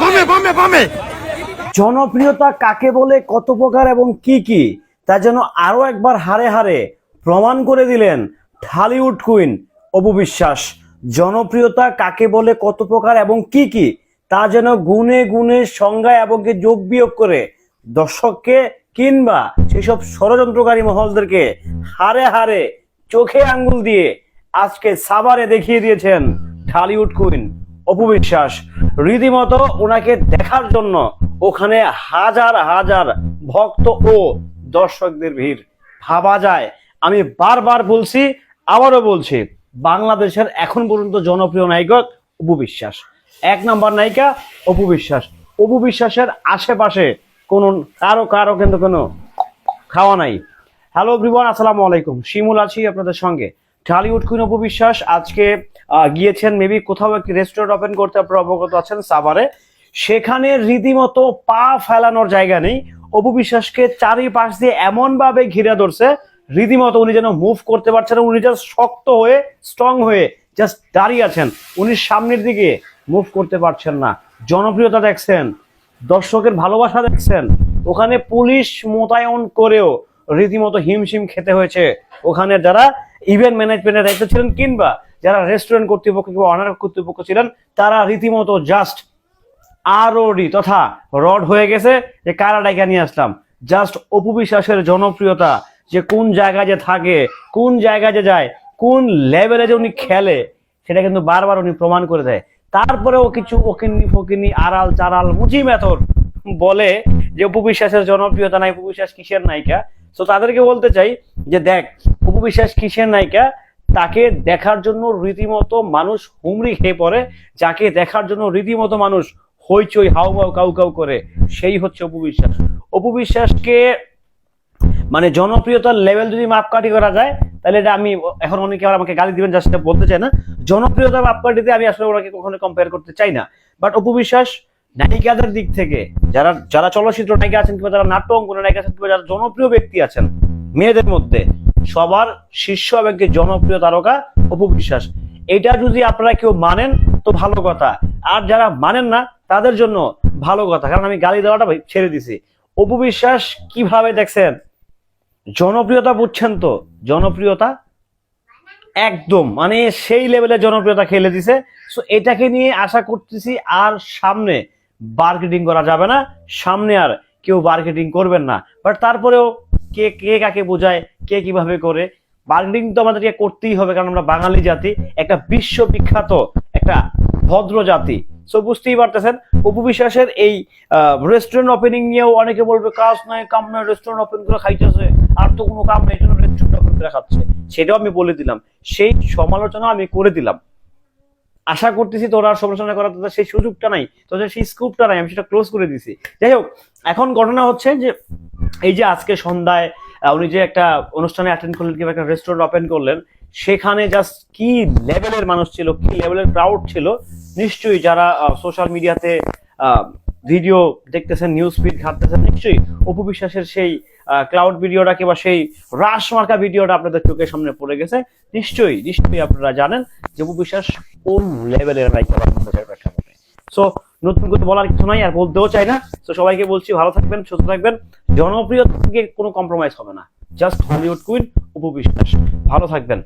বামে বামে বামে জনপ্রিয়তা কাকে বলে, কত প্রকার এবং কি কি? তা যেন আরও একবার হারে হারে প্রমাণ করে দিলেন ঢালিউড কুইন অপু বিশ্বাস। জনপ্রিয়তা কাকে বলে, কত প্রকার এবং কি কি? তা যেন গুণে গুণে সংজ্ঞা এবং যোগ বিয়োগ করে দর্শককে কিংবা সেসব ষড়যন্ত্রকারী মহলদেরকে হারে হারে চোখে আঙ্গুল দিয়ে আজকে সাভারে দেখিয়ে দিয়েছেন ঢালিউড কুইন। অপু বিশ্বাস, রীতিমতো ওনাকে দেখার জন্য ওখানে হাজার হাজার ভক্ত ও দর্শকদের ভিড়। ভাবা যায়, আমি বারবার বলছি, আবারও বলছি, বাংলাদেশের এখন পর্যন্ত জনপ্রিয় নায়িকা অপু বিশ্বাস। এক নম্বর নায়িকা অপু বিশ্বাস। অপু বিশ্বাসের আশেপাশে কোন, কারও কারও কিন্তু কোনো খাওয়া নাই। হ্যালো এভরিওয়ান আসসালামু আলাইকুম। শিমুল আছি আপনাদের সঙ্গে। ঢালিউড কুইন অপু বিশ্বাস আজকে গিয়েছেন মেবি কোথাও একটি রেস্টুরেন্ট ওপেন করতে, আপনারা অবগত আছেন, সাভারে। সেখানে রীতিমতো পা ফেলানোর জায়গা নেই। অপু বিশ্বাসকে চারিপাশ দিয়ে এমন ভাবে ঘিরে ধরছে, রীতিমতো উনি যেন মুভ করতে পারছেন উনি জাস্ট শক্ত হয়ে স্ট্রং হয়ে জাস্ট দাঁড়িয়ে আছেন। উনি সামনের দিকে মুভ করতে পারছেন না। জনপ্রিয়তা দেখছেন, দর্শকের ভালোবাসা দেখছেন। ওখানে পুলিশ মোতায়েন করেও রীতিমতো হিমশিম খেতে হয়েছে। ওখানে যারা ইভেন্ট ম্যানেজমেন্টের দায়িত্ব ছিলেন কিংবা যারা রেস্টুরেন্ট কর্তৃপক্ষ কিংবা অনার কর্তৃপক্ষ ছিলেন, তারা রীতিমতো জাস্ট আরওডি তথা রড হয়ে গেছে যে কারা ডাইকা নিয়ে আসলাম। জাস্ট অপু বিশ্বাসের জনপ্রিয়তা, যে কোন জায়গায় যে থাকে, কোন জায়গায় যে যায়, কোন লেভেলে যে উনি খেলে, সেটা কিন্তু বারবার উনি প্রমাণ করে দেয়। তারপরেও কিছু ওকিনি ফকিনি আড়াল চারাল মুচি মেথর বলে যে অপু বিশ্বাসের জনপ্রিয়তা নাই, অপু বিশ্বাস কিসের নায়িকা? তো তাদেরকে বলতে চাই যে দেখ অপু বিশ্বাস কিসের নায়িকা? তাকে দেখার জন্য রীতিমতো মানুষ হুমড়ি খেয়ে পড়ে, যাকে দেখার জন্য রীতিমতো মানুষ হইচই হাউ কাউ কাউ করে। সেই হচ্ছে অপু বিশ্বাস অপু বিশ্বাসকে মানে জনপ্রিয়তার লেভেল যদি মাপকাঠি করা যায়, তাহলে এটা আমি এখন অনেকে আবার আমাকে গালি দিবেন যা বলতে চাই না। জনপ্রিয়তার মাপকাঠিতে আমি আসলে ওনাকে কখনো কম্পেয়ার করতে চাই না। বাট অপু বিশ্বাস নায়িকাদের দিক থেকে, যারা যারা চলচ্চিত্র নায়িকা আছেন কিংবা যারা নাট্য অঙ্কনের নায়িকা আছেন কিংবা যারা জনপ্রিয় ব্যক্তি আছেন, মেয়েদের মধ্যে সবার শীর্ষ কি জনপ্রিয় তারকা অপু বিশ্বাস। এটা যদি আপনারা কেউ মানেন, তো ভালো কথা। আর যারা মানেন না, তাদের জন্য ভালো কথা। কারণ আমি গালি দেওয়াটা ছেড়ে দিছি। অপু বিশ্বাস, কীভাবে দেখছেন? জনপ্রিয়তা বুঝছেন তো? জনপ্রিয়তা? একদম। মানে সেই লেভেলে জনপ্রিয়তা খেলে দিছে। সো এটাকে নিয়ে আশা করতেছি আর সামনে মার্কেটিং করা যাবে না। সামনে আর কেউ মার্কেটিং করবেন না। বাট তারপরেও কে কে কাকে বোঝায়, কে কীভাবে করে মার্কেটিং তো আমাদেরকে করতেই হবে, কারণ আমরা বাঙালি জাতি, একটা বিশ্ববিখ্যাত, একটা ভদ্র জাতি। সো বুঝতেই পারতেছেন উপবিশ্বাসের এই রেস্টুরেন্ট ওপেনিং নিয়েও অনেকে বলবে, কাজ নয় কাম নয় রেস্টুরেন্ট ওপেন করে খাইতেছে, আর তো কোনো কাম নেই জন্য রেস্টুরেন্ট ওপেন করে খাচ্ছে। সেটাও আমি বলে দিলাম। সেই সমালোচনা আমি করে দিলাম। আশা করতেছি তোরা সমালোচনা করার তোদের সেই সুযোগটা নাই, তোদের সেই স্কুপটা নাই, আমি সেটা ক্লোজ করে দিছি। যাই হোক এখন ঘটনা হচ্ছে যে এই যে আজকে সন্ধ্যায় উনি যে একটা অনুষ্ঠানে অ্যাটেন্ড করলেন, কিংবা একটা রেস্টুরেন্ট ওপেন করলেন, সেখানে জাস্ট কি লেভেলের মানুষ ছিল, কি লেভেলের ক্রাউড ছিল, নিশ্চয়ই যারা সোশ্যাল মিডিয়াতে ভিডিও দেখতেছেন নিউজ ফিড ঘাটতেছেন, নিশ্চয়ই অপু বিশ্বাসের সেই ক্লাউড ভিডিওটা কিংবা সেই রাস মার্কা ভিডিওটা আপনাদের চোখের সামনে পড়ে গেছে। নিশ্চয়ই নিশ্চয়ই আপনারা জানেন যে অপু বিশ্বাস কোন লেভেলের সো নতুন করে বলার কিছু নাই, আর বলতেও চাই না। তো সবাইকে বলছি, ভালো থাকবেন, সুস্থ থাকবেন। জনপ্রিয় থেকে কোনো কম্প্রোমাইজ হবে না। জাস্ট হলিউড কুইন উপবিশ্বাস ভালো থাকবেন।